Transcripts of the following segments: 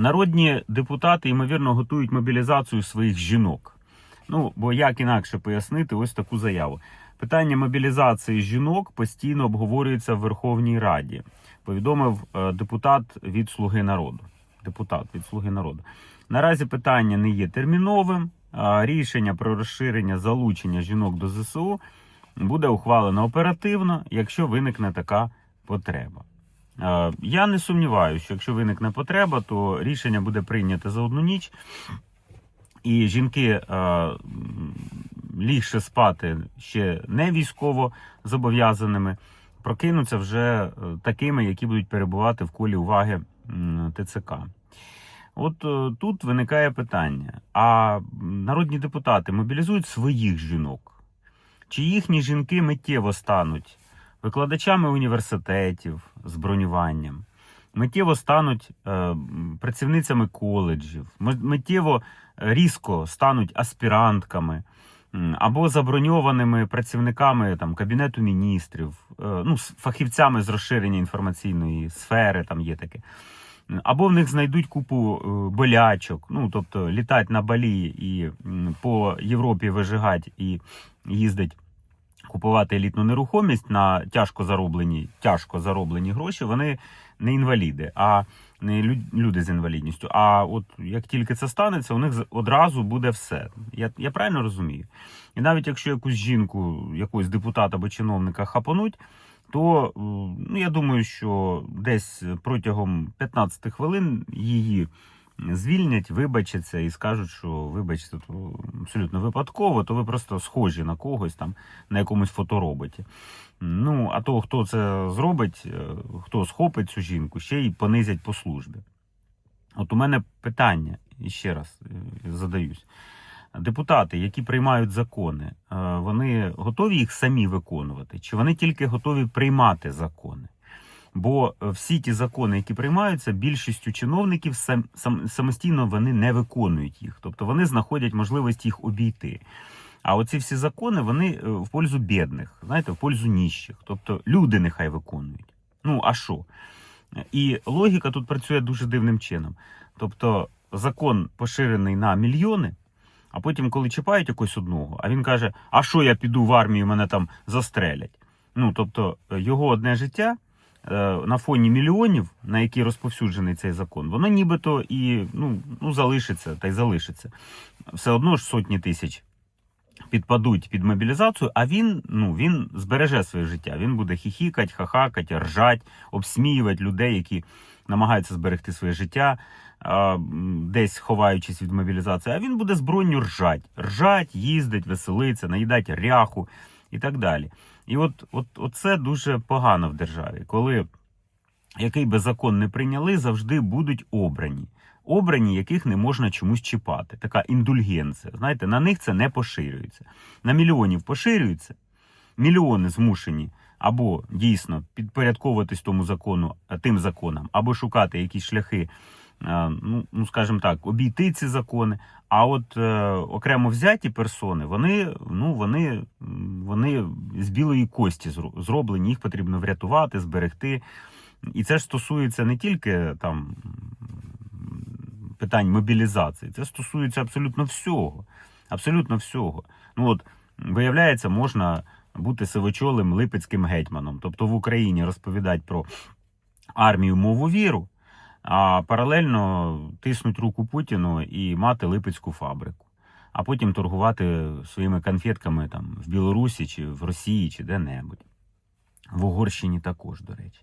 Народні депутати, ймовірно, готують мобілізацію своїх жінок. Ну, бо як інакше пояснити ось таку заяву. Питання мобілізації жінок постійно обговорюється в Верховній Раді, повідомив е, депутат від Слуги народу. Депутат від Слуги народу. Наразі питання не є терміновим. Рішення про розширення залучення жінок до ЗСУ буде ухвалено оперативно, якщо виникне така потреба. Е, Я не сумніваюся, що якщо виникне потреба, то рішення буде прийнято за одну ніч, і жінки е, лігше спати ще не військово зобов'язаними, прокинуться вже е, такими, які будуть перебувати в колі уваги ТЦК. От тут виникає питання: а народні депутати мобілізують своїх жінок? Чи їхні жінки миттєво стануть викладачами університетів з бронюванням, миттєво стануть е, працівницями коледжів, миттєво е, різко стануть аспірантками або заброньованими працівниками там, Кабінету міністрів, е, ну, фахівцями з розширення інформаційної сфери, там є таке. Або в них знайдуть купу е, болячок, ну тобто літать на балі і по Європі вижигать і їздить купувати елітну нерухомість на тяжко зароблені, тяжко зароблені гроші, вони не інваліди, а не люди з інвалідністю. А от як тільки це станеться, у них одразу буде все. Я, я правильно розумію? І навіть якщо якусь жінку, якогось депутата або чиновника хапануть, то е, ну, я думаю, що десь протягом 15 хвилин її звільнять, вибачаться і скажуть, що вибачте, то абсолютно випадково, то ви просто схожі на когось там на якомусь фотороботі. Ну, а то, хто це зробить, е, хто схопить цю жінку, ще й понизять по службі. От у мене питання, і ще раз е, задаюсь. Депутати, які приймають закони, е, вони готові їх самі виконувати, чи вони тільки готові приймати закони? Бо е, всі ті закони, які приймаються, більшістю чиновників сам, сам, самостійно вони не виконують їх. Тобто вони знаходять можливість їх обійти. А оці всі закони вони е, в пользу бідних, знаєте, в пользу ніщих. Тобто люди нехай виконують. Ну а що? І логіка тут працює дуже дивним чином. Тобто закон поширений на мільйони, а потім, коли чіпають якось одного, а він каже: А що я піду в армію, мене там застрелять? Ну тобто е, його одне життя на фоні мільйонів, на які розповсюджений цей закон, воно нібито і ну, ну залишиться та й залишиться. Все одно ж сотні тисяч підпадуть під мобілізацію, а він ну він збереже своє життя. Він буде хіхікать, хахакать, ржать, обсміювати людей, які намагаються зберегти своє життя, десь ховаючись від мобілізації. А він буде збройню ржать, ржать, їздить, веселиться, наїдать ряху і так далі. І от, от, от це дуже погано в державі, коли який би закон не прийняли, завжди будуть обрані. Обрані, яких не можна чомусь чіпати. Така індульгенція. Знаєте, на них це не поширюється. На мільйонів поширюється. Мільйони змушені або дійсно підпорядковуватись тому закону, тим законам, або шукати якісь шляхи, ну, ну скажімо так, обійти ці закони. А от е, окремо взяті персони, вони, ну, вони, вони з білої кості зроблені, їх потрібно врятувати, зберегти. І це ж стосується не тільки там питань мобілізації, це стосується абсолютно всього. Абсолютно всього. Ну от виявляється, можна бути сивочолим липецьким гетьманом, тобто в Україні розповідати про армію мову віру, а паралельно тиснуть руку Путіну і мати липецьку фабрику, а потім торгувати своїми конфетками там в Білорусі чи в Росії, чи де-небудь. В Угорщині також, до речі.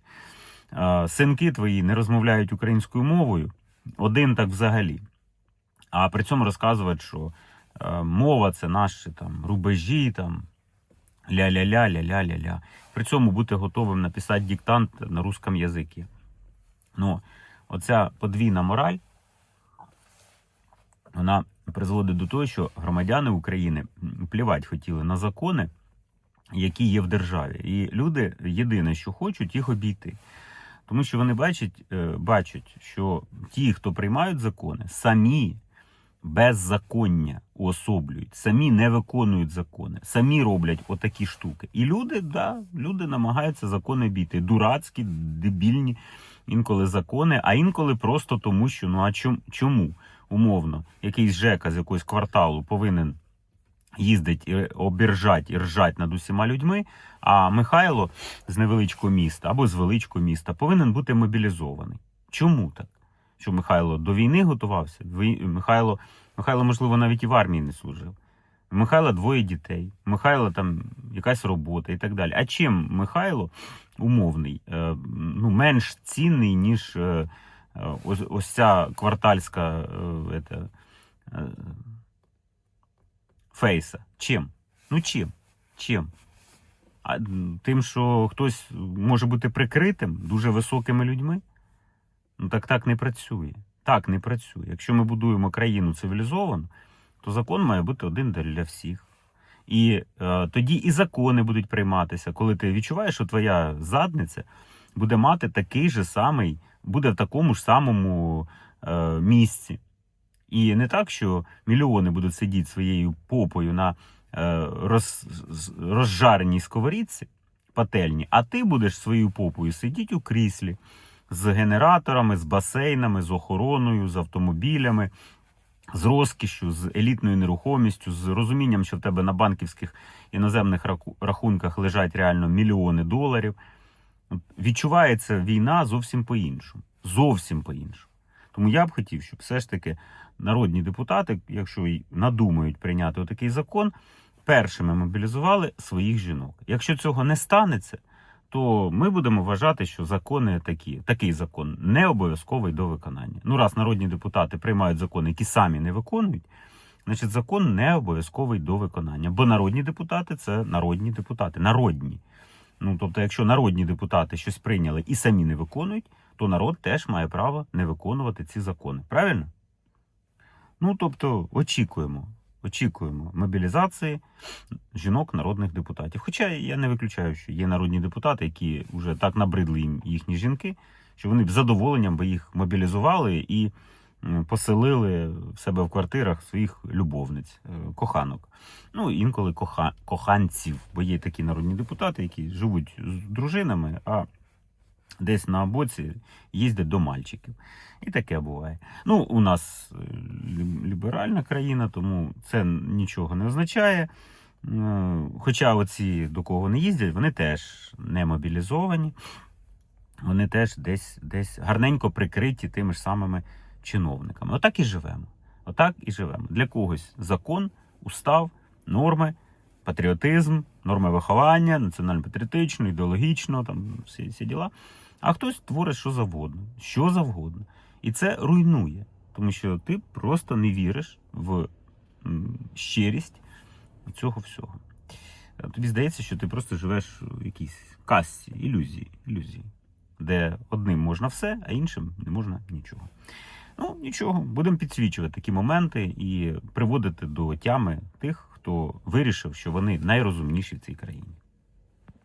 Синки твої не розмовляють українською мовою, один так взагалі. А при цьому розказувати, що е, мова це наші там рубежі, там ля-ля-ля, ля-ля-ля-ля. При цьому бути готовим написати диктант на русском язикі. Оця подвійна мораль, вона призводить до того, що громадяни України плівать хотіли на закони, які є в державі. І люди єдине, що хочуть, їх обійти. Тому що вони бачать, е, бачать, що ті, хто приймають закони, самі беззаконня уособлюють, самі не виконують закони, самі роблять отакі штуки. І люди, да, люди намагаються закони обійти. Дурацькі, дебільні інколи закони, а інколи просто тому, що ну а чом, чому умовно якийсь ЖЕКа з якогось кварталу повинен їздить і обіржать і ржать над усіма людьми. А Михайло з невеличкого міста або з величкого міста повинен бути мобілізований. Чому так? Що Михайло до війни готувався? Михайло, Михайло, можливо, навіть і в армії не служив. Михайла двоє дітей, Михайла там якась робота і так далі. А чим Михайло умовний, е, ну, менш цінний, ніж е, е, ось, ця квартальська е, фейса? Чим? Ну чим? Чим? А тим, що хтось може бути прикритим дуже високими людьми? Ну так так не працює. Так не працює. Якщо ми будуємо країну цивілізовану, то закон має бути один для всіх. І е, тоді і закони будуть прийматися, коли ти відчуваєш, що твоя задниця буде мати такий же самий, буде в такому ж самому е, місці. І не так, що мільйони будуть сидіти своєю попою на е, роз, розжареній сковорідці пательні, а ти будеш своєю попою сидіти у кріслі з генераторами, з басейнами, з охороною, з автомобілями, з розкішшю, з елітною нерухомістю, з розумінням, що в тебе на банківських іноземних рахунках лежать реально мільйони доларів. Відчувається війна зовсім по-іншому. Зовсім по-іншому. Тому я б хотів, щоб все ж таки народні депутати, якщо й надумають прийняти отакий закон, першими мобілізували своїх жінок. Якщо цього не станеться, то ми будемо вважати, що закони такі, такий закон не обов'язковий до виконання. Ну, раз народні депутати приймають закони, які самі не виконують, значить закон не обов'язковий до виконання. Бо народні депутати це народні депутати, народні. Ну, тобто, якщо народні депутати щось прийняли і самі не виконують, то народ теж має право не виконувати ці закони. Правильно? Ну, тобто, очікуємо. Очікуємо мобілізації жінок народних депутатів. Хоча я не виключаю, що є народні депутати, які вже так набридли їм їхні жінки, що вони б задоволенням би їх мобілізували і поселили в себе в квартирах своїх любовниць, е, коханок. Ну, інколи коха... коханців, бо є такі народні депутати, які живуть з дружинами, а десь на боці їздять до мальчиків. І таке буває. Ну, у нас е, ліберальна країна, тому це нічого не означає. Е, Хоча оці, до кого не їздять, вони теж не мобілізовані, вони теж десь, десь гарненько прикриті тими ж самими чиновниками. Отак і живемо. Отак і живемо. Для когось закон, устав, норми, патріотизм, норми виховання, національно-патріотично, ідеологічно, там всі, всі діла. А хтось творить що завгодно, що завгодно. І це руйнує, тому що ти просто не віриш в щирість цього всього. Е, Тобі здається, що ти просто живеш в якійсь касті, ілюзії, ілюзії, де одним можна все, а іншим не можна нічого. Ну, нічого, будемо підсвічувати такі моменти і приводити до тями тих, хто вирішив, що вони найрозумніші в цій країні.